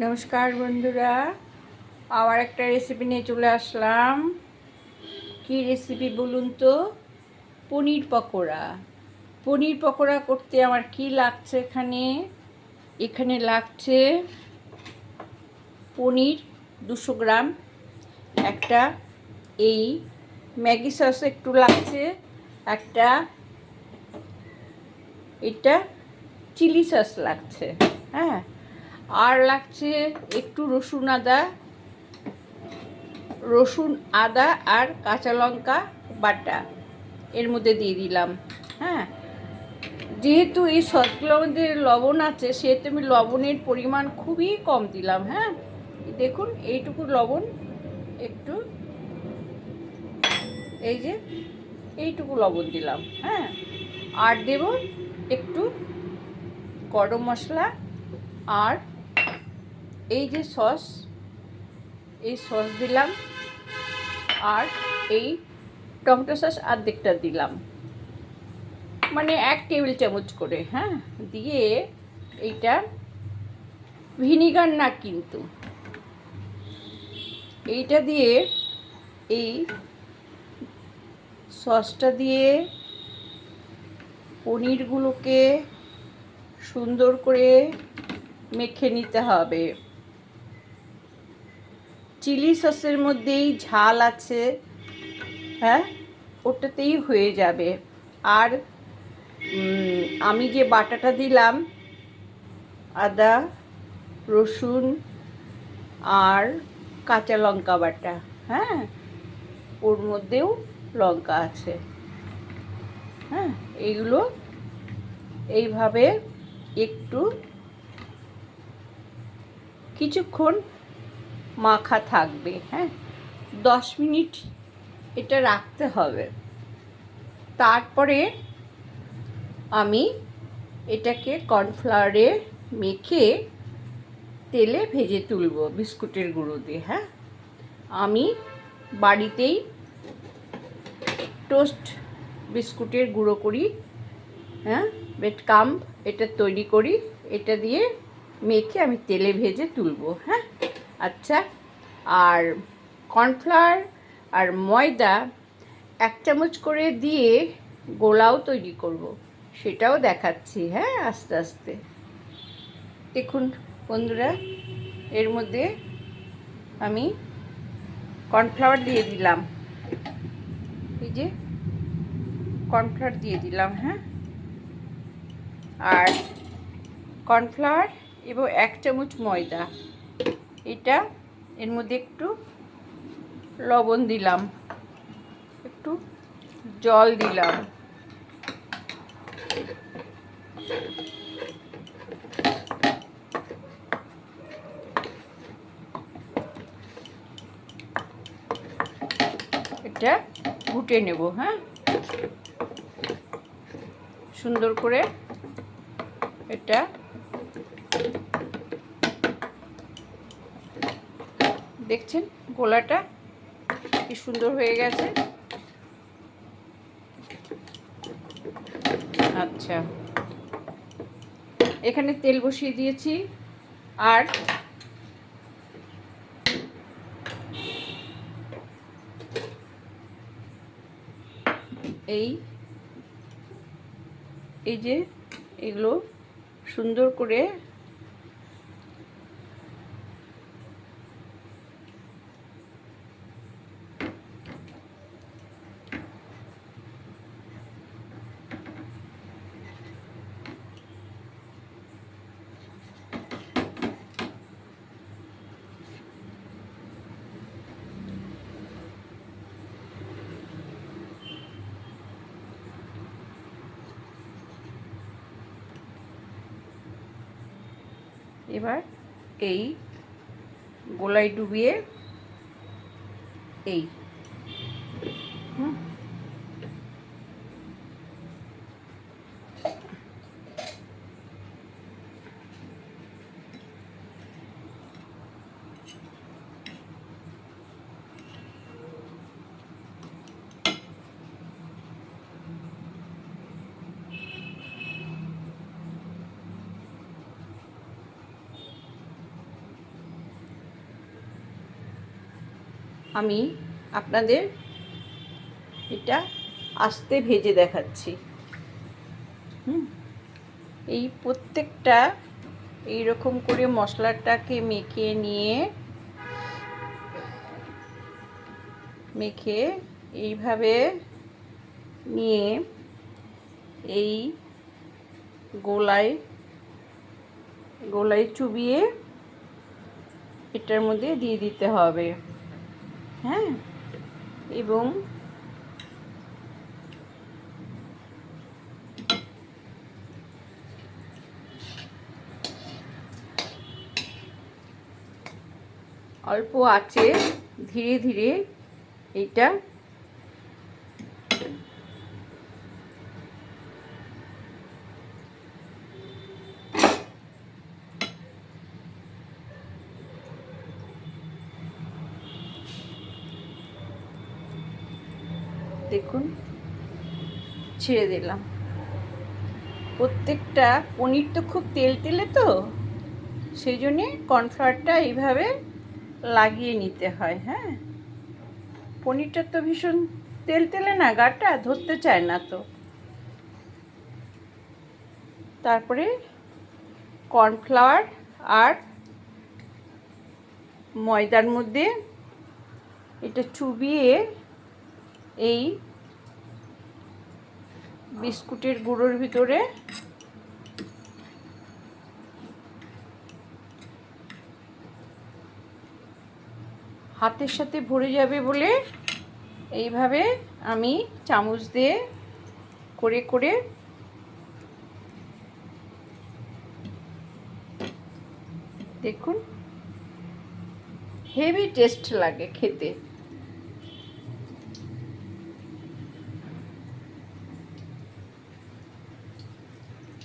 নমস্কার বন্ধুরা। আবার একটা রেসিপি নিয়ে চলে আসলাম। কি রেসিপি বলুন তো? পনির পকোড়া। পনির পকোড়া করতে আমার কি লাগছে এখানে? এখানে লাগছে পনির দুশো গ্রাম। একটা এই ম্যাগি সস একটু লাগছে। একটা এটা চিলি সস লাগছে। হ্যাঁ আর লাগছে একটু রসুন আদা রসুন আদা আর কাঁচা লঙ্কা বাটা। এর মধ্যে দিয়ে দিলাম হ্যাঁ। যেহেতু এই সসগুলোর মধ্যে লবণ আছে, সেহেতু আমি লবণের পরিমাণ খুবই কম দিলাম হ্যাঁ। দেখুন, এইটুকু লবণ, একটু, এই যে, এইটুকু লবণ দিলাম হ্যাঁ। আর দেব একটু গরম মশলা আর এই যে সস, এই সস দিলাম, আর এই টমেটো সস অর্ধেকটা দিলাম। মানে এক টেবিল চামচ করে হ্যাঁ? দিয়ে এইটা ভিনিগার না কিন্তু। এইটা দিয়ে এই সসটা দিয়ে পনিরগুলোকে সুন্দর করে মেখে নিতে হবে। চিলি সসের মধ্যেই ঝাল আছে হ্যাঁ? ওটাতেই হয়ে যাবে। আর আমি যে বাটাটা দিলাম, আদা, রসুন আর কাঁচা লঙ্কা বাটা হ্যাঁ? ওর মধ্যেও লঙ্কা আছে হ্যাঁ? এইগুলো এইভাবে একটু কিছুক্ষণ মাখা থাকবে হ্যাঁ? দশ মিনিট এটা রাখতে হবে। তারপরে আমি এটাকে কর্নফ্লাওয়ারে মেখে তেলে ভেজে তুলব বিস্কুটের গুঁড়ো দিয়ে হ্যাঁ? আমি বাড়িতেই টোস্ট বিস্কুটের গুঁড়ো করি হ্যাঁ? বেট কাম এটা তৈরি করি, এটা দিয়ে মেখে আমি তেলে ভেজে তুলব হ্যাঁ? আচ্ছা আর কর্নফ্লাওয়ার আর ময়দা এক চামচ করে দিয়ে গোলাও তৈরি করব। সেটাও দেখাচ্ছি হ্যাঁ আস্তে আস্তে। দেখুন বন্ধুরা, এর মধ্যে আমি কর্নফ্লাওয়ার দিয়ে দিলাম। এই যে কর্নফ্লাওয়ার দিয়ে দিলাম হ্যাঁ। আর কর্নফ্লাওয়ার এবং এক চামচ ময়দা। এটা, এর মধ্যে একটু লবণ দিলাম, একটু জল দিলাম। এটা ঘুটে নেব হ্যাঁ? সুন্দর করে এটা দেখছেন গোলাটা কি সুন্দর হয়ে গেছে। আচ্ছা। এখানে তেল বসিয়ে দিয়েছি আর এই এই যে এগুলো সুন্দর করে এবার এই গোলায় ডুবিয়ে এই। হুম? আমি আপনাদের এটা আস্তে ভেজে দেখাচ্ছি। হুম। এই প্রত্যেকটা এই রকম করে মশলাটাকে মেখে নিয়ে, মেখে এইভাবে নিয়ে এই গোলায় গোলায় চুবিয়ে এটার মধ্যে দিয়ে দিতে হবে। হ্যাঁ। এবং অল্প আছে ধীরে ধীরে এটা দেখুন ছেড়ে দিলাম। প্রত্যেকটা পনির তো খুব তেল তেলে তো, সেই জন্যে কর্নফ্লাওয়ারটা এইভাবে লাগিয়ে নিতে হয় হ্যাঁ? পনিরটা তো ভীষণ তেল তেলে না, গাটা ধরতে চায় না তো। তারপরে কর্নফ্লাওয়ার আর ময়দার মধ্যে এটা চুবিয়ে এই বিস্কুটের গুঁড়োর ভিতরে। হাতের সাথে ভরে যাবে বলে এইভাবে আমি চামচ দিয়ে করে করে দেখুন, হেভি টেস্ট লাগে খেতে।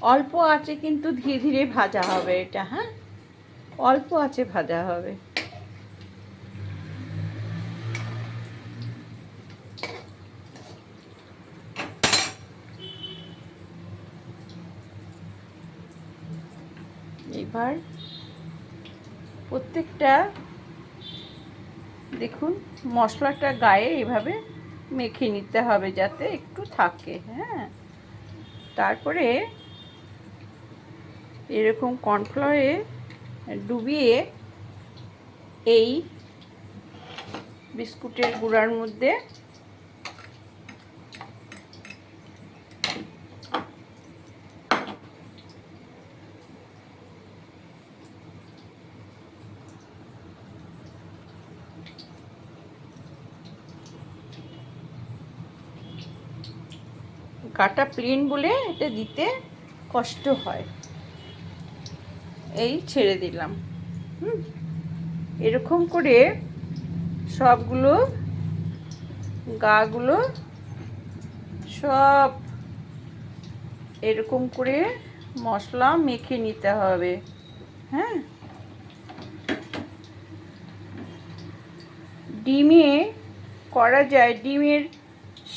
অল্প আছে কিন্তু ধীরে ধীরে ভাজা হবে এটা হ্যাঁ? অল্প আছে ভাজা হবে। এবার প্রত্যেকটা, দেখুন, মশলাটা গায়ে এভাবে মেখে নিতে হবে যাতে একটু থাকে হ্যাঁ? তারপরে এরকম কর্নফ্লাওয়ারে ডুবিয়ে এই বিস্কুটের গুঁড়ার মধ্যে কাটা প্লেন বলে এটা দিতে কষ্ট হয়। এই ছেড়ে দিলাম। হুম? এরকম করে সবগুলো গাগুলো সব এরকম করে মশলা মেখে নিতে হবে। হ্যাঁ? ডিমে করা যায়, ডিমের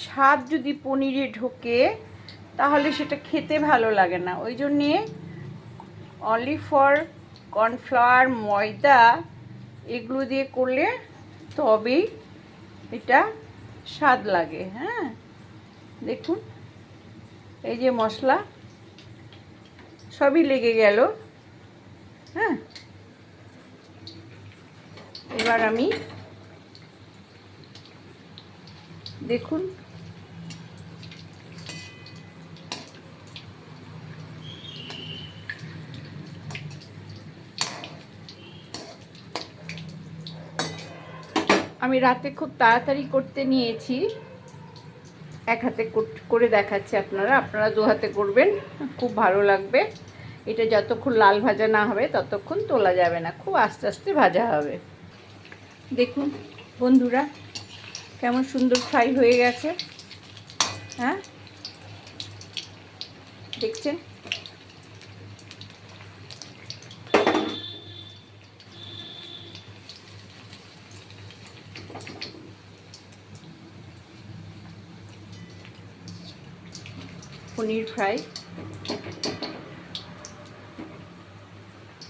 স্বাদ যদি পনিরে ঢোকে, তাহলে সেটা খেতে ভালো লাগে না। ওই জন্যে অনলি ফর কর্নফ্লাওয়ার, ময়দা, এগুলো দিয়ে করলে তবেই এটা স্বাদ লাগে হ্যাঁ? দেখুন, এই যে মশলা, সবই লেগে গেল হ্যাঁ? এবার আমি দেখুন আমি রাতে খুব তাড়াতাড়ি করতে নিয়েছি। এক হাতে করে দেখাচ্ছি আপনারা আপনারা দু হাতে করবেন, খুব ভালো লাগবে। এটা যতক্ষণ লাল ভাজা না হবে, ততক্ষণ তোলা যাবে না, খুব আস্তে আস্তে ভাজা হবে। দেখুন বন্ধুরা, কেমন সুন্দর ফ্রাই হয়ে গেছে। হ্যাঁ? দেখছেন? পনির ফ্রাই।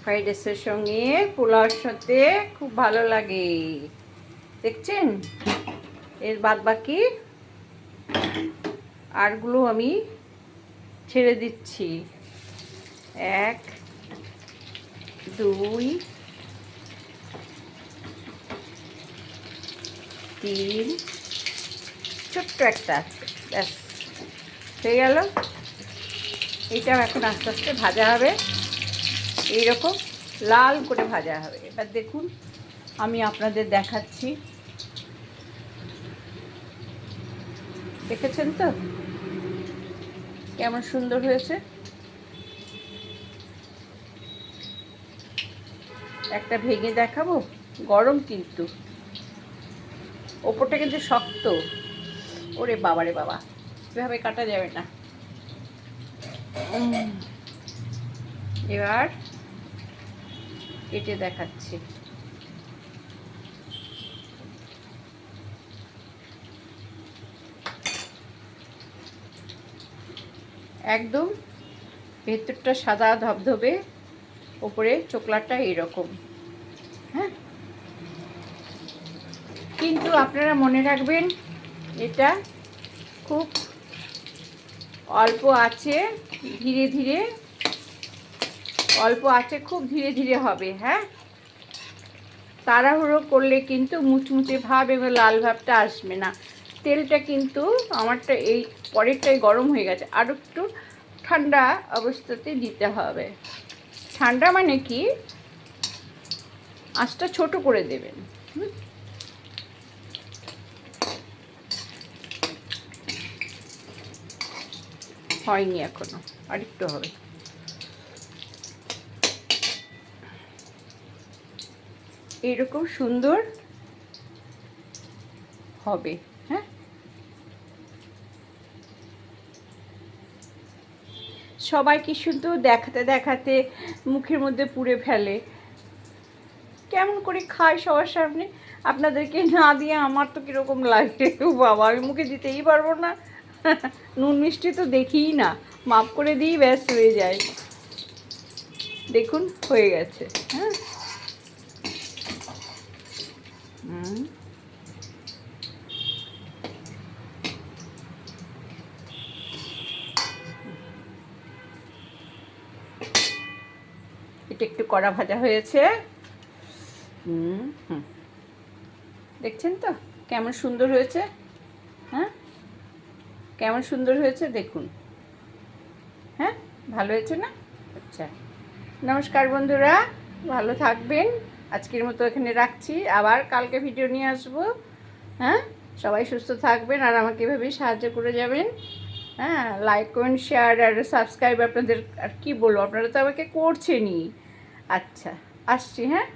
ফ্রাইড রাইসের সঙ্গে পোলাওর সাথে খুব ভালো লাগে। দেখছেন? এর বাদ বাকি আরগুলো আমি ছেড়ে দিচ্ছি। এক, দুই, তিন, ছোট্ট একটা, ব্যাস। হয়ে গেল। এইটাও এখন আস্তে আস্তে ভাজা হবে। এইরকম লাল করে ভাজা হবে। এবার দেখুন, আমি আপনাদের দেখাচ্ছি। দেখেছেন তো? কেমন সুন্দর হয়েছে? একটা ভেঙে দেখাবো? গরম কিন্তু। ওপরটা কিন্তু শক্ত। ওরে বাবা রে বাবা। এভাবে কাটা যাবে না এবার কেটে দেখাচ্ছি। একদম ভেতরটা সাদা ধবধবে, ওপরে চোকলাটা এরকম হ্যাঁ? কিন্তু আপনারা মনে রাখবেন, এটা খুব অল্প আছে, ধীরে ধীরে, অল্প আছে, খুব ধীরে ধীরে হবে হ্যাঁ? তাড়াহুড়ো করলে কিন্তু মুচমুচে ভাব এবং লাল ভাবটা আসবে না। তেলটা কিন্তু আমারটা এই পরেরটাই গরম হয়ে গেছে, আর একটু ঠান্ডা অবস্থাতে দিতে হবে। ঠান্ডা মানে কি? আঁচটা ছোট করে দেবেন, হুম? হয়নি এখনও। আরেকটু হবে। এরকম সুন্দর হবে হ্যাঁ? সবাই কি শুধু দেখাতে দেখাতে মুখের মধ্যে পুড়ে ফেলে। কেমন করে খায় সবার সামনে? আপনাদেরকে না দিয়ে আমার তো কীরকম লাগে? বাবা, আমি মুখে দিতেই পারব না। নুন মিষ্টি তো দেখিই না, মাপ করে দিই ব্যাস হয়ে যায়। দেখুন, হয়ে গেছে হ্যাঁ? এটা একটু কড়া ভাজা হয়েছে। হুম হুম। দেখছেন তো? কেমন সুন্দর হয়েছে হ্যাঁ? কেমন সুন্দর হয়েছে দেখুন। হ্যাঁ ভালো হয়েছে না? আচ্ছা। নমস্কার বন্ধুরা, ভালো থাকবেন। আজকের মতো এখানে রাখছি। আবার কালকে ভিডিও নিয়ে আসব। হ্যাঁ সবাই সুস্থ থাকবেন আর আমাকে এভাবেই সাহায্য করে যাবেন। হ্যাঁ লাইক কমেন্ট শেয়ার আর সাবস্ক্রাইব আপনাদের, আর কি বলব? আপনারা তো আমাকে করছেনই। আচ্ছা আসছি হ্যাঁ?